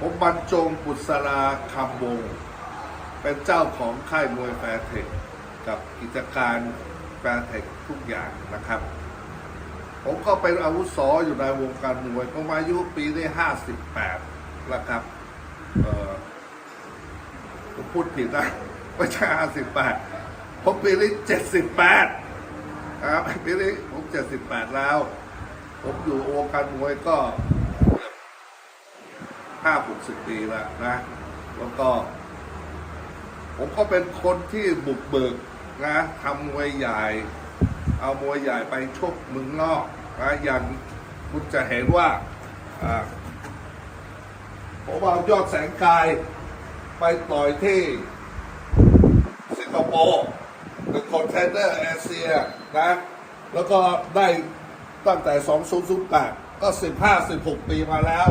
ผมบรรจงปุษราคำวง เป็นเจ้าของค่ายมวยแฟร์เทคกับกิจการแฟร์เทคทุกอย่างนะครับ ผมก็เป็นอาวุโสอยู่ในวงการมวยผมอายุปีนี้ห้าสิบแปดแล้วครับเออผมพูดผิดนะไม่ใช่ห้าสิบแปดผมปีนี้เจ็ดสิบแปดครับปีนี้ผมเจ็ดสิบแปดแล้ว ผมอยู่วงการมวยก็ ห้าหกสิบปีแล้วนะแล้วก็ ผมก็เป็นคนที่บุกเบิกนะทำมวยใหญ่ เอามวยใหญ่ไปชกมืองนอกนะอย่างคุณจะเห็นว่าอ่าผมเอายอดแสงกายไปต่อยที่สิงคโปร์เป็นคอนเทนเนอร์เอเชียนะ แล้วก็ได้ตั้งแต่ 2008 ก็ 15 16 ปีมาแล้ว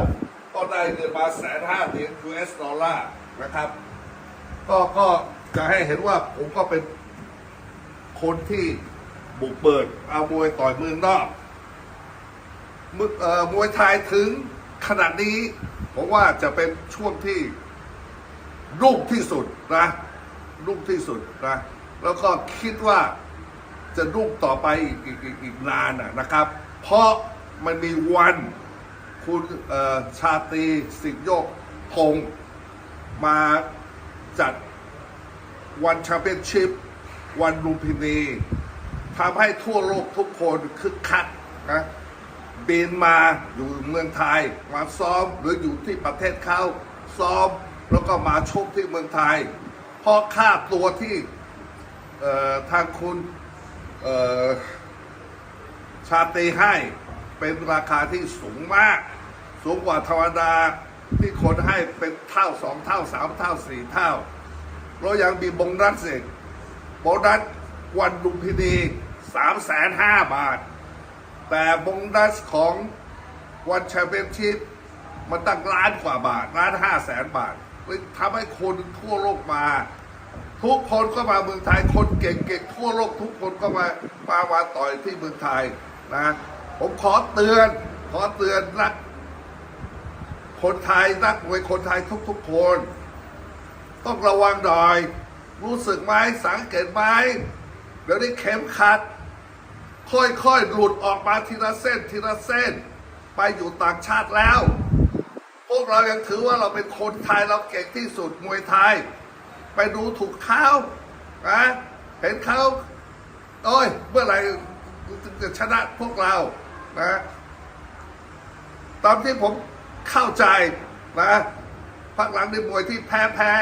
ก็ได้เงินมาแสนห้าเหรียญ US ดอลลาร์นะครับ ก็ก็จะให้เห็นว่าผมก็เป็นคนที่บุกเบิกเอามวยต่อยเมืองนอกมมวยไทยถึงขนาดนี้ ผมว่าจะเป็นช่วงที่รุ่งที่สุดนะรุ่งที่สุดนะแล้วก็คิดว่าจะรุ่งต่อไปอีกอีกอีกนานนะครับ เพราะมันมีวัน คุณชาตรีสิทธิโยกพงมาจัดวันแชมเปี้ยนชิพวันลุมพินีทำให้ทั่วโลกทุกคนคึกคักนะบินมาอยู่เมืองไทย มาซ้อมหรืออยู่ที่ประเทศเขาซ้อมแล้วก็มาชกที่เมืองไทยเพราะค่าตัวที่ทางคุณชาตรีให้เป็นราคาที่สูงมาก สูงกว่าธรรมดาที่คนให้เป็นเท่าสองเท่าสามเท่าสี่เท่าเรายังมีโบนัสอีกโบนัสวันลุมพินีสามแสนห้าบาท แต่โบนัสของวันแชมเปี้ยนชิพมันตั้งล้านกว่าบาทล้านห้าแสนบาทเลยทำให้คนทั่วโลกมา ทุกคนก็มาเมืองไทยคนเก่งๆทั่วโลกทุกคนก็มามามาต่อยที่เมืองไทยนะ ผมขอเตือนขอเตือนนัก คนไทยนักมวยคนไทยทุกๆคน ต้องระวังหน่อย รู้สึกไหมสังเกตไหมเดี๋ยวนี้เข็มขัด ค่อยๆ หลุดออกมาทีละเส้นทีละเส้น ไปอยู่ต่างชาติแล้ว พวกเรายังถือว่าเราเป็นคนไทยเราเก่งที่สุดมวยไทย ไปดูถูกเขานะเห็นเขาโอ้ยเมื่อไหร่จะชนะพวกเรานะตามที่ผม เข้าใจนะพักหลังในมวยที่แพ้แพ้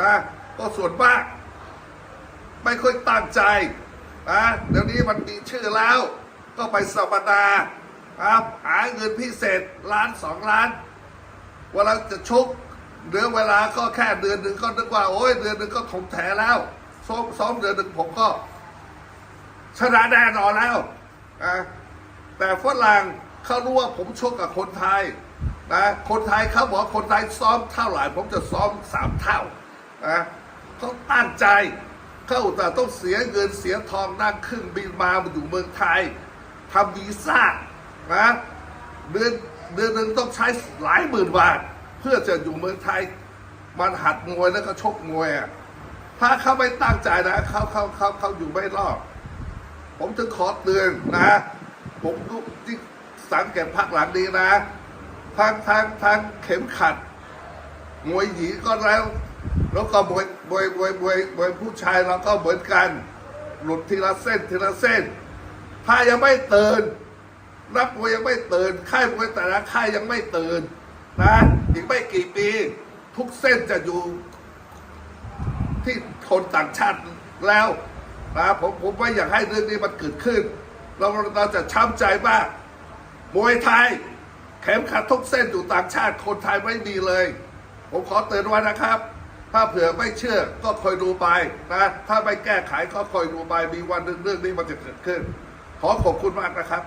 นะก็ส่วนมาก ไม่ค่อยตั้งใจนะเดี๋ยวนี้มันมีชื่อแล้ว ก็ไปสัมมนาครับหาเงินพิเศษล้านสองล้านเวลาจะชกเหลือเวลาก็แค่เดือนหนึ่งก็นึกว่า โอ้ยเดือนหนึ่งก็ถมแถแล้วซ้อมซ้อมเดือนหนึ่งผมก็ ชนะแน่นอนแล้วนะแต่ฝรั่งเขารู้ว่าผมชกกับคนไทย นะคนไทยเขาบอกคนไทยซ้อมเท่าไหร่ผมจะซ้อมสามเท่านะเขาตั้งใจเขาแต่ต้องเสียเงินเสียทองนั่งเครื่องบินมามาอยู่เมืองไทยทำวีซ่านะเดือนเดือนหนึ่งต้องใช้หลายหมื่นบาท เพื่อจะอยู่เมืองไทย มันหัดมวยแล้วก็ชกมวยอะถ้าเขาไม่ตั้งใจนะเขาเขาเขาเขาอยู่ไม่รอดผมถึงขอเตือนนะ ผมดูที่สังเกตพักหลังนี้นะ ทางทางทางเข็มขัด มวยหญิงก็แล้ว แล้วก็มวยมวยมวยมวยมวยผู้ชายเราก็เหมือนกัน หลุดทีละเส้นทีละเส้น ถ้ายังไม่เตือนนักมวยยังไม่เตือนค่ายมวยแต่ละค่ายยังไม่เตือนนะอีกไม่กี่ปี ทุกเส้นจะอยู่ที่คนต่างชาติแล้วนะผมผมไม่อยากให้เรื่องนี้มันเกิดขึ้น เราเราจะช้ำใจมากมวยไทย เข็มขัดทุกเส้นอยู่ต่างชาติคนไทยไม่มีเลย ผมขอเตือนไว้นะครับ ถ้าเผื่อไม่เชื่อก็คอยดูไปนะ ถ้าไม่แก้ไขก็คอยดูไปมีวันหนึ่งเรื่องนี้มันจะเกิดขึ้น ขอขอบคุณมากนะครับ